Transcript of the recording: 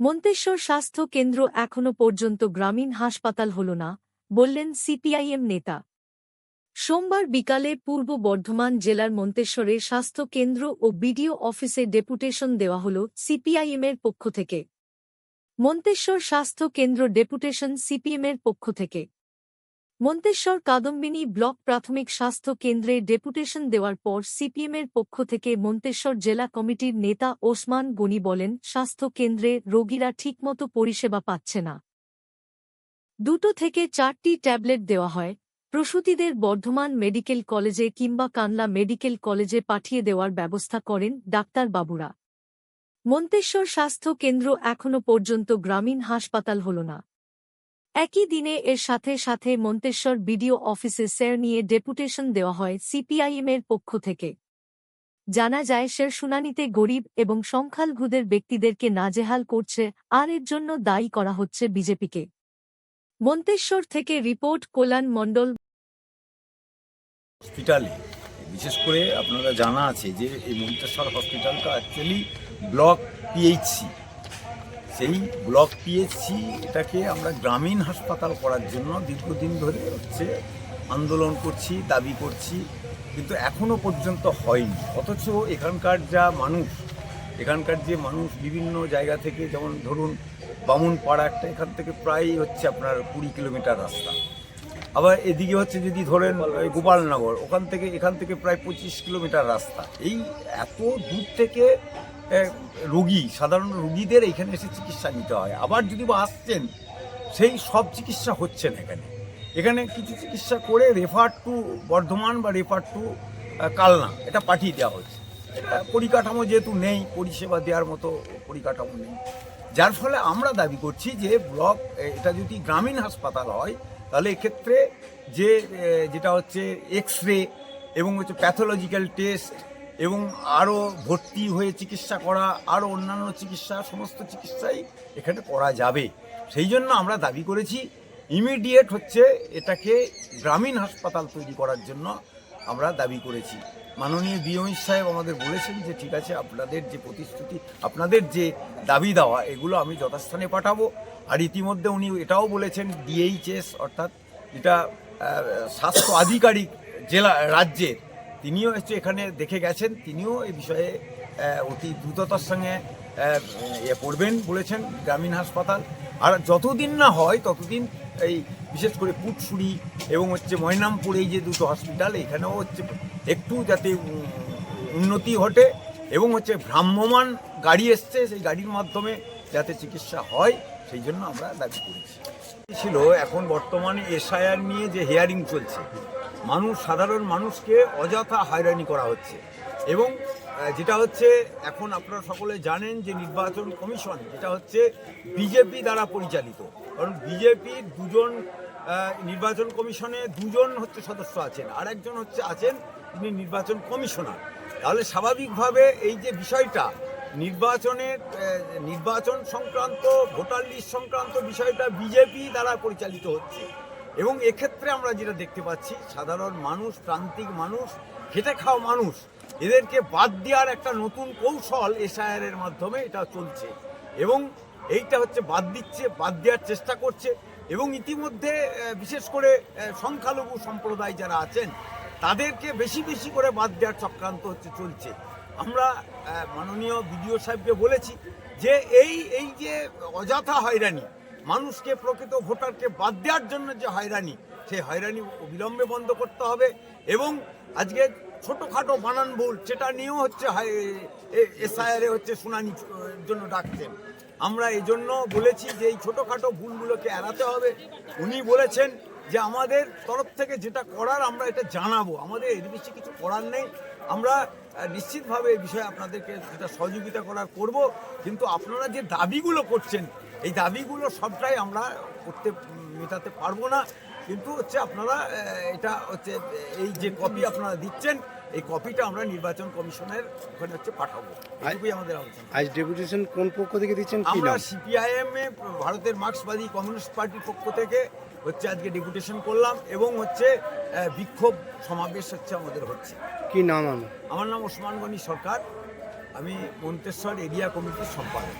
মন্তেশ্বর স্বাস্থ্য কেন্দ্র এখনও পর্যন্ত গ্রামীণ হাসপাতাল হল না, বললেন সিপিআইএম নেতা। সোমবার বিকালে পূর্ব বর্ধমান জেলার মন্তেশ্বরে স্বাস্থ্য কেন্দ্র ও বিডিও অফিসে ডেপুটেশন দেওয়া হল সিপিআইএমের পক্ষ থেকে। মন্তেশ্বর স্বাস্থ্য কেন্দ্র ডেপুটেশন সিপিএমের পক্ষ থেকে। মন্তেশ্বর কাদম্বিনী ব্লক প্রাথমিক স্বাস্থ্য কেন্দ্রে ডেপুটেশন দেওয়ার পর সিপিএমের পক্ষ থেকে মন্তেশ্বর জেলা কমিটির নেতা ওসমান গনি বলেন, স্বাস্থ্য কেন্দ্রে রোগীরা ঠিকমতো পরিষেবা পাচ্ছে না। দুটো থেকে চারটি ট্যাবলেট দেওয়া হয়। প্রসূতিদের বর্ধমান মেডিকেল কলেজে কিংবা কানলা মেডিকেল কলেজে পাঠিয়ে দেওয়ার ব্যবস্থা করেন ডাক্তারবাবুরা মন্তেশ্বর স্বাস্থ্য কেন্দ্র এখনও পর্যন্ত গ্রামীণ হাসপাতাল হল না। একই দিনে এর সাথে সাথে মন্তেশ্বর বিডিও অফিসে স্যার নিয়ে ডেপুটেশন দেওয়া হয় সিপিআইএমের পক্ষ থেকে। জানা যায় সের শুনানিতে গরিব এবং সংখ্যালঘুদের ব্যক্তিদেরকে নাজেহাল করছে আর এর জন্য দায়ী করা হচ্ছে বিজেপিকে। মন্তেশ্বর থেকে রিপোর্ট, কল্যাণ মণ্ডল। হসপিটালে, বিশেষ করে আপনারা জানা আছে যে এই মন্তেশ্বর হসপিটালটা অ্যাকচুয়ালি ব্লক পিএইচসি সেই ব্লক পিএইচসি এটাকে আমরা গ্রামীণ হাসপাতাল করার জন্য দীর্ঘদিন ধরে হচ্ছে আন্দোলন করছি, দাবি করছি, কিন্তু এখনও পর্যন্ত হয়নি। অথচ এখানকার যা মানুষ, এখানকার যে মানুষ বিভিন্ন জায়গা থেকে যেমন ধরুন বামুনপাড়া একটা এখান থেকে প্রায় হচ্ছে আপনার কুড়ি কিলোমিটার রাস্তা। আবার এদিকে হচ্ছে যদি ধরেন গোপালনগর, ওখান থেকে, এখান থেকে প্রায় পঁচিশ কিলোমিটার রাস্তা। এই এত দূর থেকে রোগী, সাধারণ রোগীদের এখানে এসে চিকিৎসা নিতে হয়। আবার যদি বা আসছেন, সেই সব চিকিৎসা হচ্ছে না এখানে। এখানে কিছু চিকিৎসা করে রেফার টু বর্ধমান বা রেফার টু কালনা, এটা পাঠিয়ে দেওয়া হচ্ছে এটা পরিকাঠামো যেহেতু নেই, পরিষেবা দেওয়ার মতো পরিকাঠামো নেই। যার ফলে আমরা দাবি করছি যে ব্লক এটা যদি গ্রামীণ হাসপাতাল হয়, তাহলে এক্ষেত্রে যে যেটা হচ্ছে এক্স রে এবং হচ্ছে প্যাথোলজিক্যাল টেস্ট এবং আরও ভর্তি হয়ে চিকিৎসা করা আরও অন্যান্য চিকিৎসা সমস্ত চিকিৎসাই এখানে করা যাবে। সেই জন্য আমরা দাবি করেছি ইমিডিয়েট হচ্ছে এটাকে গ্রামীণ হাসপাতাল তৈরি করার জন্য আমরা দাবি করেছি। মাননীয় বিএমই সাহেব আমাদের বলেছেন যে ঠিক আছে আপনাদের যে প্রতিশ্রুতি আপনাদের যে দাবি দেওয়া এগুলো আমি যথাস্থানে পাঠাবো। আর ইতিমধ্যে উনি এটাও বলেছেন ডিএইচএস অর্থাৎ আহ, স্বাস্থ্য আধিকারিক জেলা রাজ্যের তিনিও হচ্ছে এখানে দেখে গেছেন, তিনিও এই বিষয়ে অতি দ্রুততার সঙ্গে ইয়ে করবেন বলেছেন গ্রামীণ হাসপাতাল। আর যতদিন না হয়, ততদিন এই বিশেষ করে পুটসুরি এবং হচ্ছে ময়নামপুর এই যে দুটো হসপিটাল এখানেও হচ্ছে একটু যাতে উন্নতি ঘটে এবং হচ্ছে ভ্রাম্যমান গাড়ি এসছে, সেই গাড়ির মাধ্যমে যাতে চিকিৎসা হয়, সেই জন্য আমরা দাবি করেছি। ছিল, এখন বর্তমানে এসআইআর নিয়ে যে হেয়ারিং চলছে মানুষ, সাধারণ মানুষকে অযথা হয়রানি করা হচ্ছে। এবং যেটা হচ্ছে, এখন আপনারা সকলে জানেন যে নির্বাচন কমিশন, যেটা হচ্ছে বিজেপি দ্বারা পরিচালিত। কারণ বিজেপির দুজন নির্বাচন কমিশনে দুজন হচ্ছে সদস্য আছেন আর একজন হচ্ছে আছেন, তিনি নির্বাচন কমিশনার। তাহলে স্বাভাবিকভাবে এই যে বিষয়টা নির্বাচনের নির্বাচন সংক্রান্ত, ভোটার লিস্ট সংক্রান্ত বিষয়টা বিজেপি দ্বারা পরিচালিত হচ্ছে। এবং এক্ষেত্রে আমরা যেটা দেখতে পাচ্ছি, সাধারণ মানুষ, প্রান্তিক মানুষ, খেটে খাওয়া মানুষ, এদেরকে বাদ দেওয়ার একটা নতুন কৌশল এসআইআর এর মাধ্যমে এটা চলছে। এবং এইটা হচ্ছে বাদ দিচ্ছে, বাদ দেওয়ার চেষ্টা করছে এবং ইতিমধ্যে বিশেষ করে সংখ্যালঘু সম্প্রদায় যারা আছেন, তাদেরকে বেশি বেশি করে বাদ দেওয়ার চক্রান্ত হচ্ছে, চলছে। আমরা মাননীয় বিডিও সাহেবকে বলেছি যে এই এই যে অযথা হয়রানি মানুষকে, প্রকৃত ভোটারকে বাদ দেওয়ার জন্য যে হয়রানি, সেই হয়রানি অবিলম্বে বন্ধ করতে হবে এবং আজকে ছোটোখাটো বানান ভুল, সেটা নিয়েও হচ্ছে এসআইআরে হচ্ছে শুনানি জন্য ডাকছেন। আমরা এই জন্য বলেছি যে এই ছোটোখাটো ভুলগুলোকে এড়াতে হবে। উনি বলেছেন যে আমাদের তরফ থেকে যেটা করার আমরা এটা জানাব। আমাদের এর বেশি কিছু করার নেই। আমরা নিশ্চিতভাবে এই বিষয়ে আপনাদেরকে যেটা সহযোগিতা করার করব। কিন্তু আপনারা যে দাবিগুলো করছেন এই দাবিগুলো সবটাই আমরা করতে মেটাতে পারব না। কিন্তু হচ্ছে আপনারা এটা হচ্ছে এই যে কপি আপনারা দিচ্ছেন এই কপিটা আমরা নির্বাচন কমিশনের ওখানে হচ্ছে পাঠাবো। এইটুকুই আমাদের আলোচনা। আজ ডেপুটেশন কোন পক্ষ থেকে দিচ্ছেন? আমরা সিপিআইএম এ ভারতের মার্ক্সবাদী কমিউনিস্ট পার্টির পক্ষ থেকে হচ্ছে আজকে ডেপুটেশন করলাম এবং হচ্ছে বিক্ষোভ সমাবেশ হচ্ছে আমাদের হচ্ছে। কি নাম আমার আমার নাম ওসমান গনি সরকার। আমি মন্তেশ্বর এরিয়া কমিটির সম্পাদক।